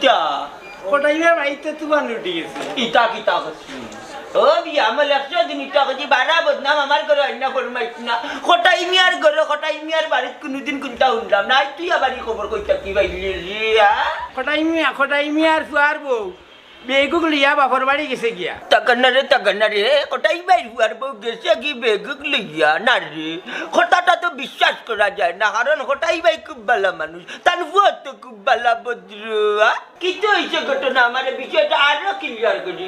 কিতা? কটাইবার বাড়িতে তোমার লুটি গেছে। ইটা কিতা করছি ও বিয়া আমার একশো দিন ইটা করছি বারা বদনাম আমার ঘরে আইনা ফরমাইছ না। কটাই মিয়ার ঘরে কটাই মিয়ার বাড়িত কোনোদিন কোনটা শুনলাম না তুই আবার খবর কইতা কি বাইলি কটাই মিয়া কটাই মিয়ার ফুয়ার বউ বেগুক লিয়া বাপর বাড়ি গেছে গিয়া তাকান্না রে তাকান্না রে কটাই বাই হুয়ার বউ গেছে কি বেগুক লইয়া না রে হঠাৎ তো বিশ্বাস করা যায় না কারণ হঠাই বাই খুব ভালো মানুষ তার ফুয়া তো খুব ভালো ভদ্র আ? কিন্তু হয়েছে ঘটনা আমার বিষয়টা আরও ক্লিয়ার করি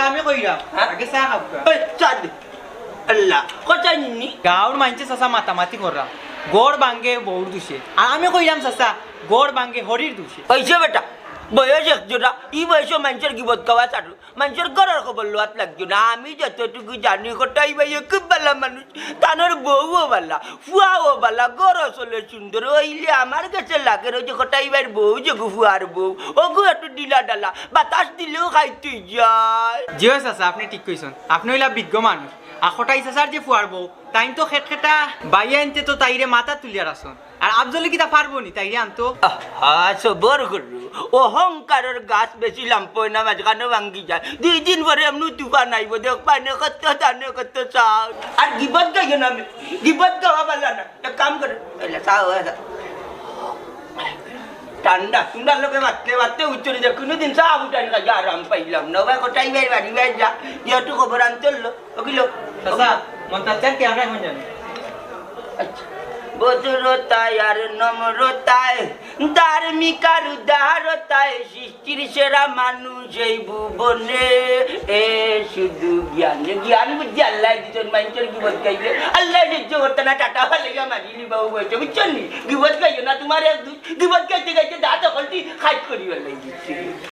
আমি কইরাম? আগে চা খাব চাঁদ আল্লাহ কোথায় নিনি গাঁৱৰ মানছে চাচা মাতামাতি কৰা গড় বাংগে বহুত দুষে আর আমি কইরাম চাচা গড় বাংগে হরির দুষে হয়েছে বেটা বয়স একজোড়া ই বয়সে মানুষের গিবত গাওয়া চাটু মানুষের ঘরের খবর লোয়াত লাগছো না আমি যতটুকু জানি কোটাই ভাই খুব ভালো মানুষ। তানোর বউও ভালা, ফুয়াও ভালা গড় চলে সুন্দর। হইলে আমার কাছে লাগে রয়েছে কোটাই ভাইয়ের বউ যে ফুয়ার বউ। ওগু একটু ডিলা ডালা বাতাস দিলেও খাইতে যায়। জি হয় চাচা, আপনি ঠিক কইছেন। আপনি হইলা বিজ্ঞ মানুষ। আখটাই চাচার যে ফুয়ার বউ তাই তো খেট খেটা বাইয়া আনতে তো তাইরে মাথা তুলিয়ার আসন আর আফজলে কিতা পারব নি তাইরে আনতো? সবর করু অহংকারের গাছ বেশি লাম্পয় না মাঝখানে ভাঙ্গি যায়। দুই দিন পরে এমনি তুফান আইব দেখ পানে কত জানে কত চাও। আর গিবত গাইও না গিবত গাওয়া পারলা না এক কাম করে চাও ঠান্ডা তোমরা লোকে উচ্চরে যা কোনোদিন চা উঠান কাজে আরাম পাইলাম না ভাই কোটাই ভাই বাড়ি ভাই যা যেহেতু খবর আনতে হলো ওগুলো বজ্রতায় আর নম্রতায় ধার্মিকার উদারতায় সৃষ্টির সেরা মানুষ এই ভুবনে এ শুধু জ্ঞান জ্ঞান বুদ্ধি আল্লাহ দিচ্ছেন মানুষের গিবত গাইলে আল্লাহ সহ্য করতে না টাটা ভালে মারিলি বাবু বলছে বুঝছেন গিবত না তোমার এক দুই গিবত গাইতে গাইতে দাঁত অকলটি খাইট করি বেলাই দিচ্ছে